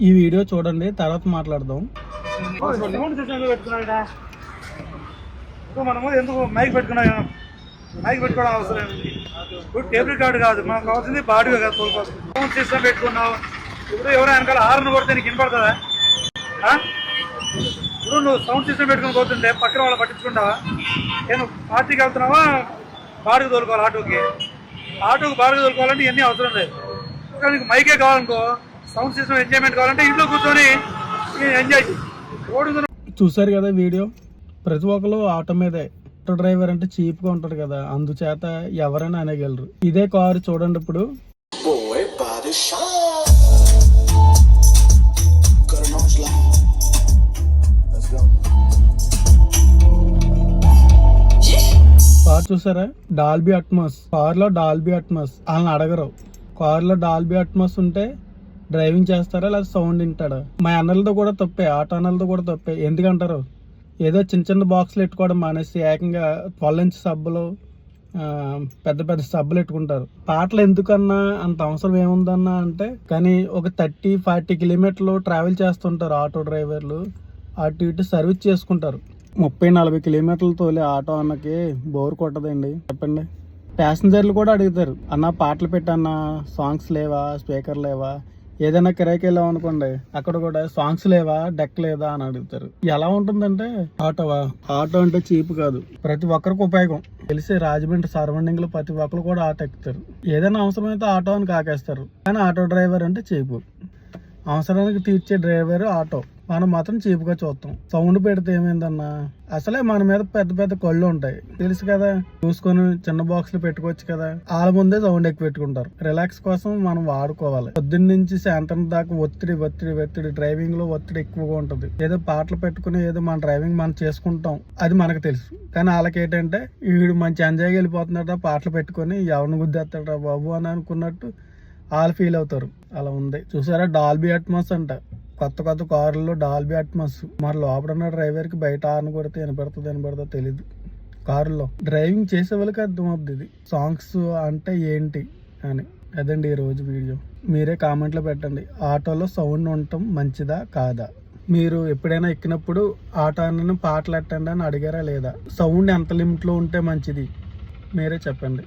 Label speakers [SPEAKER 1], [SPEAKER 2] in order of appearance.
[SPEAKER 1] ఈ వీడియో చూడండి తర్వాత మాట్లాడదాం
[SPEAKER 2] సౌండ్ సిస్టమ్ మనము ఎందుకు మైక్ పెట్టుకున్నా మైక్ పెట్టుకోవడం అవసరం ఏముంది ఇప్పుడు టేబుల్ కార్డు కాదు మనకు కావాల్సింది బాడీ కదా తోలుకోసం సౌండ్ సిస్టమ్ పెట్టుకున్నావు ఇప్పుడు ఎవరో వెనకాల హార్న్ కొడితే నీకు వినపడుతుందా ఆ? ఇప్పుడు నువ్వు సౌండ్ సిస్టమ్ పెట్టుకుని పోతుంటే పక్కన వాళ్ళు పట్టించుకుంటావా నేను పార్టీకి వెళ్తున్నావా బాడుగు తోలుకోవాలి ఆటోకి ఆటోకి బాడుగు తోలుకోవాలంటే ఇవన్నీ అవసరం లేదు కానీ నీకు మైకే కావాలనుకో సౌండ్ సిస్టమ్ ఎంజాయ్మెంట్ కావాలంటే ఇంట్లో కూర్చొని ఎంజాయ్ చేయి రోడ్డు
[SPEAKER 1] చూసారు కదా వీడియో? ప్రతి ఒక్కరు ఆటో మీదే ఆటో డ్రైవర్ అంటే చీప్గా ఉంటాడు కదా అందుచేత ఎవరైనా అనేగలరు. ఇదే కారు చూడండి ఇప్పుడు. కార్ చూసారా? డాల్బీ అట్మాస్ కార్లో డాల్బీ అట్మాస్ వాళ్ళని అడగరు. కార్లో డాల్బీ అట్మాస్ ఉంటే డ్రైవింగ్ చేస్తారా లేదా సౌండ్ వింటాడా? మా అన్నలతో కూడా తప్పే ఆటో అన్నలతో కూడా తప్పే. ఎందుకంటారు? ఏదో చిన్న చిన్న బాక్స్లు పెట్టుకోవడం మానేసి ఏకంగా ట్వెల్వ్ సబ్బులు పెద్ద పెద్ద సబ్బులు పెట్టుకుంటారు. పాటలు ఎందుకన్నా అంత అవసరం ఏముందన్నా అంటే కానీ ఒక థర్టీ ఫార్టీ కిలోమీటర్లు ట్రావెల్ చేస్తుంటారు ఆటో డ్రైవర్లు. అటు ఇటు సర్వీస్ చేసుకుంటారు. ముప్పై నలభై కిలోమీటర్లు తోలే ఆటో అన్నకి బోర్ కొట్టదండి. చెప్పండి. ప్యాసింజర్లు కూడా అడుగుతారు అన్న పాటలు పెట్టన్నా సాంగ్స్ లేవా స్పీకర్ లేవా? ఏదైనా కిరాయికి వెళ్ళాం అనుకోండి అక్కడ కూడా సాంగ్స్ లేవా డెక్ లేదా అని అడుగుతారు. ఎలా ఉంటుందంటే ఆటోవా? ఆటో అంటే చీప్ కాదు. ప్రతి ఒక్కరికి ఉపయోగం. తెలిసి రాజమండ్రి సరౌండింగ్లో ప్రతి ఒక్కరు కూడా ఆటో ఎక్కుతారు. ఏదైనా అవసరమైతే ఆటో అని కాకేస్తారు. కానీ ఆటో డ్రైవర్ అంటే చీపు అవసరానికి తీర్చే డ్రైవర్ ఆటో. మనం మాత్రం చీప్గా చూస్తాం. సౌండ్ పెడితే ఏమైందన్నా? అసలే మన మీద పెద్ద పెద్ద కళ్ళు ఉంటాయి. తెలుసు కదా చూసుకొని చిన్న బాక్స్లు పెట్టుకోవచ్చు కదా. వాళ్ళ ముందే సౌండ్ ఎక్కువ పెట్టుకుంటారు. రిలాక్స్ కోసం మనం వాడుకోవాలి. పొద్దున్న నుంచి సాయంత్రం దాకా ఒత్తిడి ఒత్తిడి ఒత్తిడి. డ్రైవింగ్లో ఒత్తిడి ఎక్కువగా ఉంటుంది. ఏదో పాటలు పెట్టుకుని ఏదో మన డ్రైవింగ్ మనం చేసుకుంటాం. అది మనకు తెలుసు. కానీ వాళ్ళకి ఏంటంటే వీడు మంచి ఎంజాయ్గా వెళ్ళిపోతున్నాడా పాటలు పెట్టుకొని ఎవరిని గుద్దేస్తాడా బాబు అని అనుకున్నట్టు వాళ్ళు ఫీల్ అవుతారు. అలా ఉంది. చూసారా డాల్బీ అట్మాస్ అంట. కొత్త కొత్త కారుల్లో డాల్బీ అట్మాస్ మరి లోపల ఉన్న డ్రైవర్కి బయట ఆర్న్ కొడితే వినపడుతుంది వినపడుతుందో తెలియదు కారులో. డ్రైవింగ్ చేసే వాళ్ళకి అర్థమవుతుంది ఇది. సాంగ్స్ అంటే ఏంటి అని. అదండి ఈరోజు వీడియో. మీరే కామెంట్లో పెట్టండి. ఆటోలో సౌండ్ ఉండటం మంచిదా కాదా? మీరు ఎప్పుడైనా ఎక్కినప్పుడు ఆటో అన్న పాటలు ఎట్టండి అని అడిగారా లేదా? సౌండ్ ఎంత లిమిట్లో ఉంటే మంచిది? మీరే చెప్పండి.